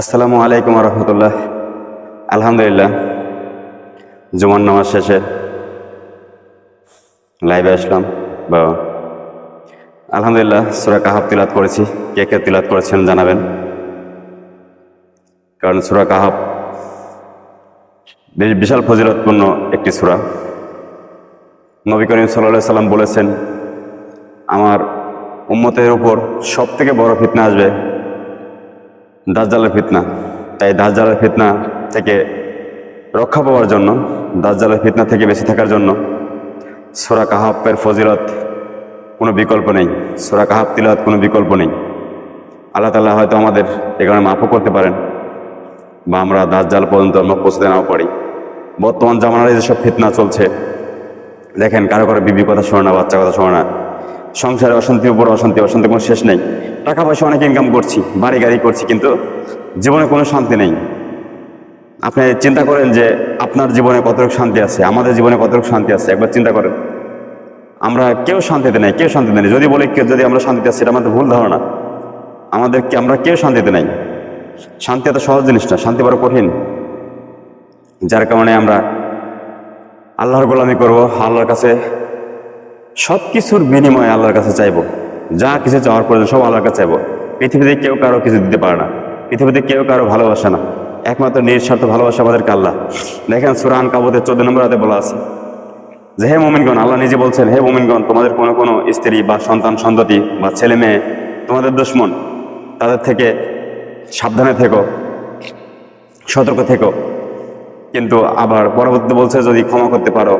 আসসালামু আলাইকুম রহমতুল্লাহ। আলহামদুলিল্লাহ, জুমার নামাজ শেষে লাইভে আসলাম। বা আলহামদুলিল্লাহ, সুরা কাহাব তিলাত করেছি। কে কে তিলাত করেছেন জানাবেন। কারণ সুরা কাহাব বেশ বিশাল ফজিলতপূর্ণ একটি সুরা। নবী করিম সাল্লাহ সাল্লাম বলেছেন, আমার উম্মতের উপর সব থেকে বড় ফিতনা আসবে দাজ্জালের ফিতনা। তাই দাজ্জালের ফিতনা থেকে রক্ষা পাওয়ার জন্য, দাজ্জালের ফিতনা থেকে বেঁচে থাকার জন্য সোরা কাহাবের ফজিলত কোনো বিকল্প নেই। সোরা কাহাব তিলাত কোনো বিকল্প নেই। আল্লাহ তালা হয়তো আমাদের এ কারণে মাফও করতে পারেন বা আমরা দাজ্জাল পর্যন্ত আমরা পৌঁছতে নাও পারি। বর্তমান জামানার যেসব ফিতনা চলছে, দেখেন কারও কারও বিবি কথা শোনে বাচ্চা কথা শোনে সংসারে অশান্তির উপর অশান্তি অশান্তি, কোনো শেষ নেই। টাকা পয়সা অনেক ইনকাম করছি বাড়ি গাড়ি করছি, কিন্তু জীবনে কোনো শান্তি নেই। আপনি চিন্তা করেন যে আপনার জীবনে কতটুকু শান্তি আছে, আমাদের জীবনে কতটুকু শান্তি আছে, একবার চিন্তা করেন। আমরা কেউ শান্তিতে নেই, কেউ শান্তিতে নেই। যদি বলি কেউ যদি আমরা শান্তিতে আছি, এটা আমাদের ভুল ধারণা। আমাদের আমরা কেউ শান্তিতে নেই। শান্তি এত সহজ জিনিস না, শান্তি বড় কঠিন। যার কারণে আমরা আল্লাহর গোলামি করব, আল্লাহর কাছে সব কিছুর বিনিময়ে আল্লাহর কাছে চাইব। যা কিছু চাওয়ার প্রয়োজন সব আল্লাহর কাছে চাইব। পৃথিবীতে কেউ কারও কিছু দিতে পারে না। পৃথিবীতে কেউ কারও ভালোবাসে না। একমাত্র নিঃস্বার্থ ভালোবাসা আমাদেরকে আল্লাহ। দেখেন সুরান কাবুতের চোদ্দ নম্বর হাতে বলা আছে, যে হে মোমিনগণ, আল্লাহ নিজে বলছেন, হে মোমিনগণ, তোমাদের কোনো কোনো স্ত্রী বা সন্তান, সন্ততি বা ছেলে মেয়ে তোমাদের দুশ্মন, তাদের থেকে সাবধানে থেকো, সতর্ক থেকো। কিন্তু আবার পরবর্তীতে বলছে, যদি ক্ষমা করতে পারো,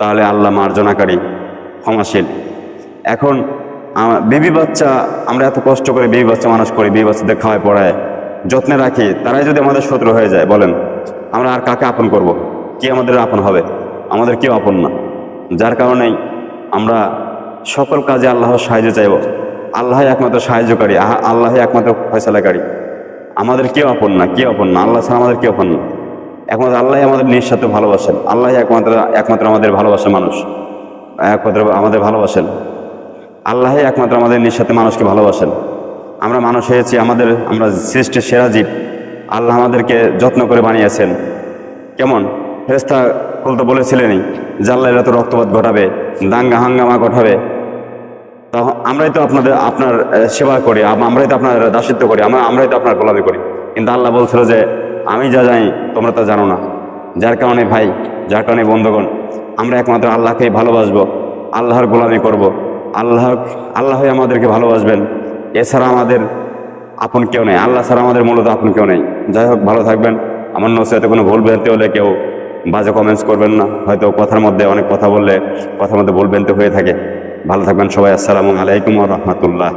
তাহলে আল্লাহ মার্জনাকারী। ক্ষমাশীল এখন বেবি বাচ্চা, আমরা এত কষ্ট করে বেবি বাচ্চা মানুষ করি, বেবি বাচ্চাদের খাওয়ায় পড়ায়। যত্নে রাখি, তারাই যদি আমাদের শত্রু হয়ে যায়, বলেন, আমরা আর কাকে আপন করব। কি আমাদের আপন হবে? আমাদের কেউ আপন না। যার কারণেই আমরা সকল কাজে আল্লাহর সাহায্য চাইব। আল্লাহ একমাত্র সাহায্যকারী আল্লাহ একমাত্র ফয়সালাকারী। আমাদের কেউ আপন না, কেউ আপন না, আল্লাহ ছাড়া আমাদের কেউ আপন না। একমাত্র আল্লাহ আমাদের নিঃস্বার্থ ভালোবাসেন। আল্লাহ একমাত্র একমাত্র আমাদের ভালোবাসা মানুষ। একমাত্র আমাদের ভালোবাসেন। আল্লাহই একমাত্র আমাদের নিঃস্বার্থে মানুষকে ভালোবাসেন। আমরা মানুষ হয়েছি আমাদের, আমরা সৃষ্টির সেরা জীব। আল্লাহ আমাদেরকে যত্ন করে বানিয়েছেন। কেমন? ফেরেস্তা কুল তো বলেছিলেনই যে আল্লাহ এরা তো রক্তপাত ঘটাবে, দাঙ্গা হাঙ্গামা ঘটাবে। তখন আমরাই তো আপনাদের, আপনার সেবা করি আমরাই তো আপনার দাসিত্ব করি, আমরা, আমরাই তো আপনার গোলামি করি। কিন্তু আল্লাহ বলছিল যে, আমি যা জানি তোমরা তা জানো না। যার কারণে ভাই যার কারণে বন্ধুগণ, আমরা একমাত্র আল্লাহকে ভালোবাসবো, আল্লাহর গোলামি করব। আল্লাহ, আল্লাহই আমাদেরকে ভালোবাসবেন। এছাড়া আমাদের আপন কেউ নেই। আল্লাহ ছাড়া আমাদের মূলত আপন কেউ নেই। যাই হোক, ভালো থাকবেন। আমার নসিহতে কোনো ভুল ভ্রান্তি হলে কেউ বাজে কমেন্টস করবেন না। হয়তো কথার মধ্যে অনেক কথা বললে কথার মধ্যে ভুল ভ্রান্তি হয়ে থাকে। ভালো থাকবেন সবাই। আসসালামু আলাইকুম রহমতুল্লাহ।